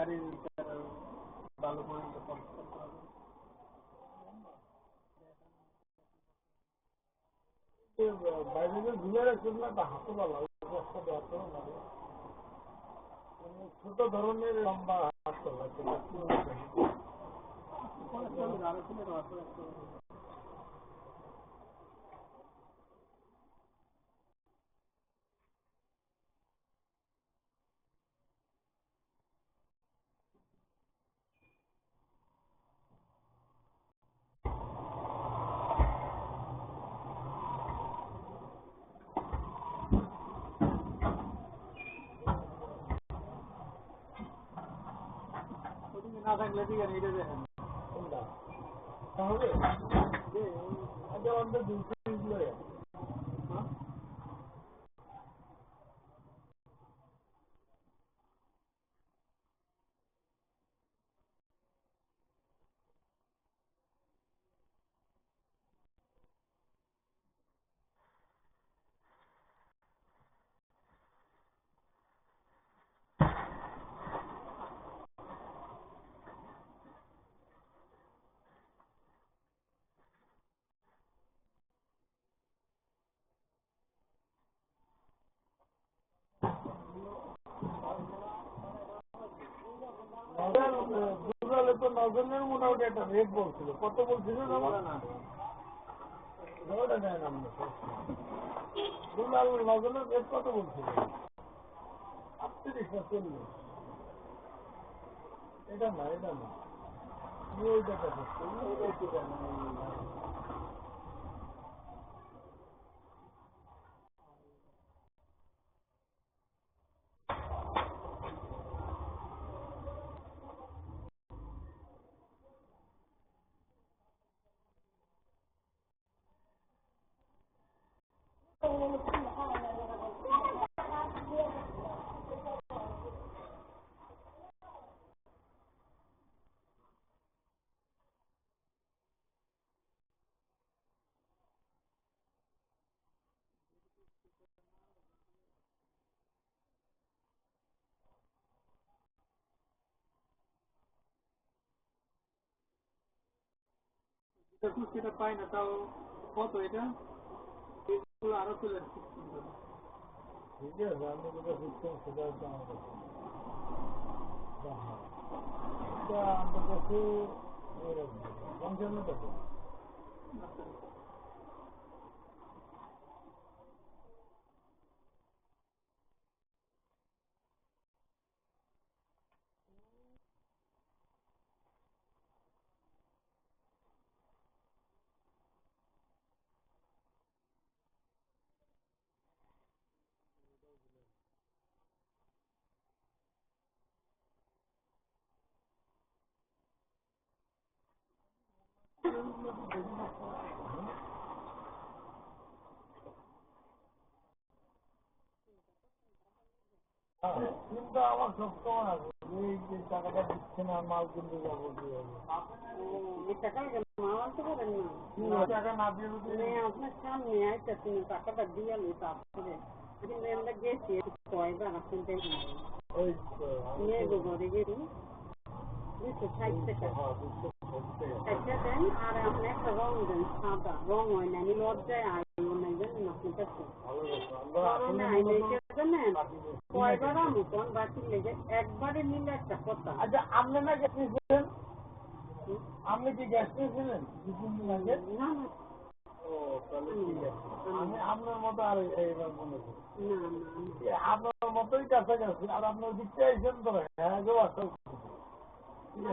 গাড়ির ভিতরে ভালো করে করতে হবে। বাইরে যে ঝুলে রাখছেন না তা হাতে বলা একটা দেওয়া তো লাগে মানে ছোট ধরনের লম্বা হাত তোলা সেটা কি আরও ছিল না থাকলে ঠিক আছে এটা দেখেন তাহলে আগে আমাদের দুশো হ্যাঁ দুর্গালে তো নজনের মোটামুটি একটা রেট বলছিল কত বলছিল দুলাল নজনের রেট কত বলছিল আটত্রিশ না চল্লিশ? এটা না এটা না। ওইটা সেটা পাই না তাও কত এটা এগুলো আরও চলে আসছে ঠিক আছে আমি যেটা বুঝতাম সেটা হচ্ছে আমার কাছে এটা আমার কাছে পঞ্চান্ন টাকা চিন্তা আমার সবসময় আছে এই যে টাকাটা দিচ্ছে না মাল কিনতে যাব কি টাকা মামাতে পারেন না টাকা না দিয়ে যদি মানে আপনার সামনে আইতেছেন টাকাটা দিয়ে আলি তারপরে কিন্তু আমরা গেছি কয়বার আসেন তাই না ওই তো, নিয়ে গো ঘরে গেছি দেন আর আপনি একটা রং দেন সাদা রং হয় না আমি লজ্জায় আইব না জানেন আপনার কাছে ভালো কথা। আমরা করোনা আসলে জানেন কয়বার আমতন বাকি লেগে একবারে নিলে একটা কথা আচ্ছা আপনি না গ্যাস আপনি কি গ্যাস নিয়েছিলেন? দুদিন দিন আগে না না। আমি আপনার মতো আর এইবার মনে করি। আপনার মতোই কাছাকাছি আর আপনার দিকটা আইসেন তো হ্যাঁ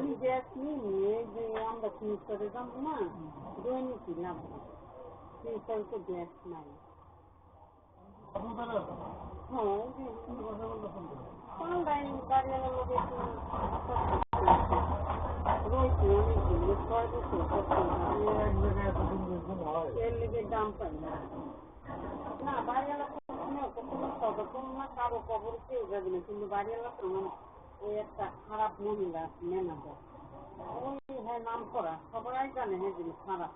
আমি গ্যাস এই যে আমরা ফিউচারে যাব না দৈনিক লাভ ফিউচারে তো গ্যাস নাই করে না বাড়িওয়ালা কখনো কারও কবর কেউ যাবে না কিন্তু বাড়িওয়ালা কেমন ওই একটা খারাপ মহিলা ম্যানেজার ওই হ্যাঁ নাম করা সবাই জানে হ্যাঁ জিনিস খারাপ।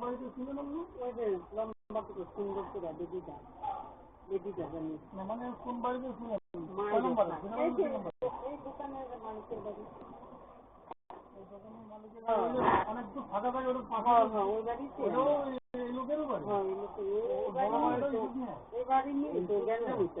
বাড়িতে ছিলেন আপনি ওই যে লম্বা করে সুন্দর করে বেদিটা বেদিটা জানি। মানে কোন বাড়িতে ছিলেন এই দোকানের মালিকের বাড়ি। অনেক তো ফাঁকা থাকে হ্যাঁ হ্যাঁ ওই বাড়িতে। এই- এই বাড়ি? হ্যাঁ এই লোকে- এই- এই বাড়ি নিয়ে তো- গ্যাঞ্জাম হইতে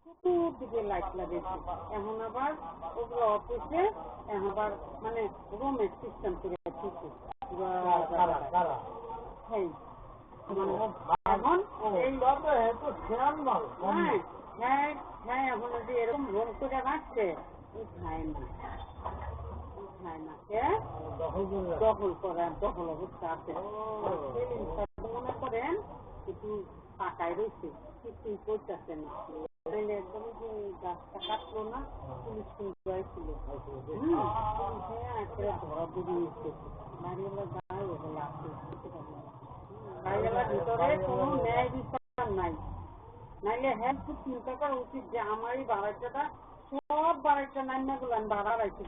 একেবারে চতুর্দিকে লাইট লাগাইছে এখন আবার ওগুলো অফিসে এখন আবার মানে রুমের সিস্টেম? হ্যাঁ। মানে এখন। হ্যাঁ হ্যাঁ এখন যে এরকম রুম করে রাখছে খায় না। ও না কে? দখল করে দখল অবস্থা আছে। মনে করেন একটু পাকায় রয়েছে কিছুই করতেছে না গাছটা কাটলো না পুলিশ একটা ধরা বাড়িওয়ালা বাড়িওয়ালার ভিতরে কোনো ন্যায় বিচার নাই। নাইলে হ্যাঁ খুব চিন্তা করা উচিত যে আমার এই বাড়াইটাটা সব বাড়াইটা নামনা গুলো আমি ভাড়া রাখছি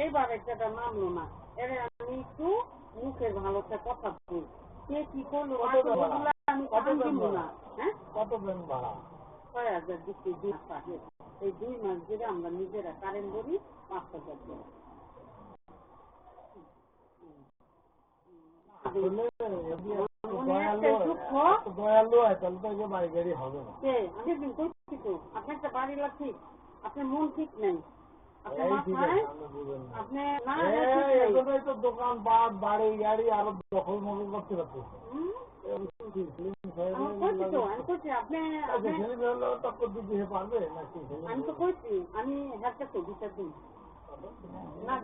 এই বাড়াইটাটা নামলো না। এর আমি একটু মুখের ভালোতে কথা বলি। কে কি করল? আমি? না। হ্যাঁ? কত ভাড়া? ছয় হাজার দিচ্ছি দুই মাস এই দুই মাস ধরে আমরা নিজেরা কারেন্ট ধরি পাঁচ হাজার তো আপনার ঠিক মন নেই। দোকান পাট বাড়ি গাড়ি আরও দখল মগল করতে পারছে তো আমি আপনি সে আমি তো আমি দিন। না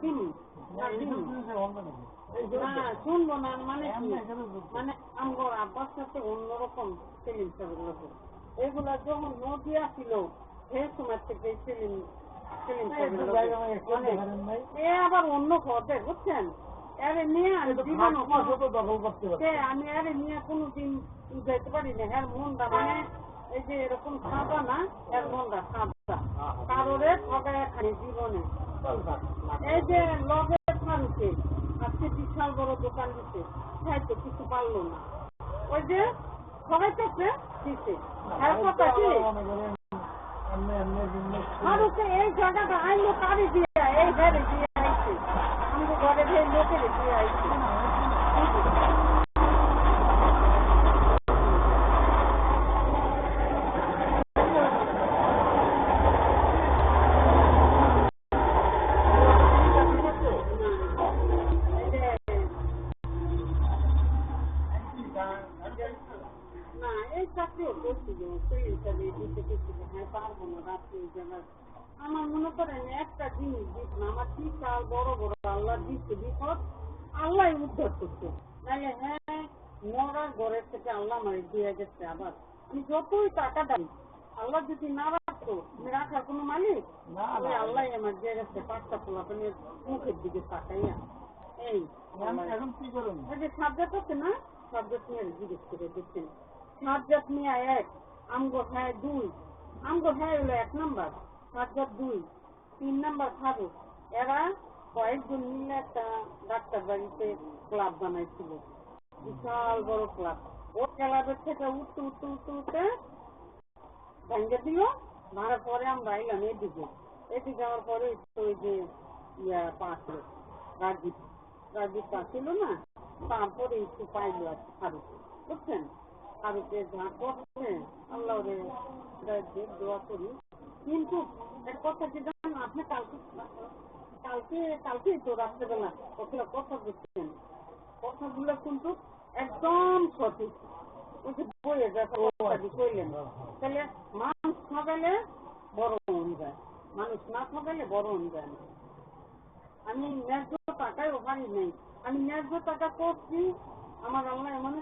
না না শুনব না মানে। মানে আমার আব্বার সাথে অন্যরকম এগুলা যখন নদী আসিল সেই সময় থেকে সেলিম সেলিম মানে। এ আবার অন্য পথে বুঝছেন? নিয়ে আমি তো তো আরে নিয়ে কোনোদিন যেতে পারি না। হ্যাঁ মনটা মানে এই যে এরকম সাদা না এর মনটা সাদা কারোরে ঠগায় খাই জীবনে। এই যে লগে ফারুকে আজকে বিশাল বড় দোকান হ্যাঁ তো কিছু পারল না। ওই যে ঠগাইতেছে দিতে হ্যাঁ কথা কি? মনে করেন, এমনি এমনি business করে- ফারুকে এই জায়গাটা আইলো কারি দিয়ে এই ঘরে দিয়ে। আইছে আমি ঘরে দিয়ে লোকের দিয়ে আইছি না এই চাকরিও করছিল সেই হিসাবে দিতে করছিল হ্যাঁ আমার মনে করেন একটা জিনিস দিস না আমার বিশাল বড় বড় আল্লাহ দিচ্ছে বিপদ আল্লাহ উদ্ধার করছে। নাহলে হ্যাঁ মরার ঘরের থেকে আল্লাহ আমার দিয়ে গেছে আবার। আমি যতই টাকা দামি আল্লাহ যদি না রাখতো আমি রাখার কোনো মালিক? না, আল্লাহ আমার দিয়ে গেছে পাঁচটা পোলাপানের মুখের দিকে তাকাইয়া। এই এখন- এখন কি করুন? যে সাবজেক্ট আছে না সাবজেক্ট নিয়ে জিজ্ঞেস করে দেখছেন। সাবজেক্ট নিয়ে এক আমগো হ্যাঁ দুই। আমগো হ্যাঁ হলো এক নাম্বার। সাবজেক্ট দুই, তিন নাম্বার ফারুক এরা কয়েকজন মিলে একটা ডাক্তার বাড়িতে ক্লাব বানাইছিল। বিশাল বড় ক্লাব। ও ক্লাবের থেকে উঠতে উঠতে উঠতে উঠতে ভেঙে দিল। ভাঙার পরে আমরা আইলাম এদিকে। এদিকে যাওয়ার পরে ওই যে ইয়া পাশে রাজীব রাজীব পাচ্ছিল না, তারপরে একটু পাইলো আর কি ফারুক। বুঝছেন? ফারুকে যা করছে আল্লাহ দোয়া করি। কিন্তু এক কথা কি জানেন আপনি কালকে কালকে কালকে তো রাত্রেবেলা ওগুলো কথা বুঝছেন কথাগুলো কিন্তু একদম সঠিক। ওই যে বইয়ে যখন কইলেন তাহলে মানুষ ঠকালে বড় হন যায় মানুষ না ঠকালে বড় হন যায় না। আমি ন্যায্য টাকায় ওখানে নেই। আমি ন্যায্য টাকা করছি আমার আল্লাহ এমন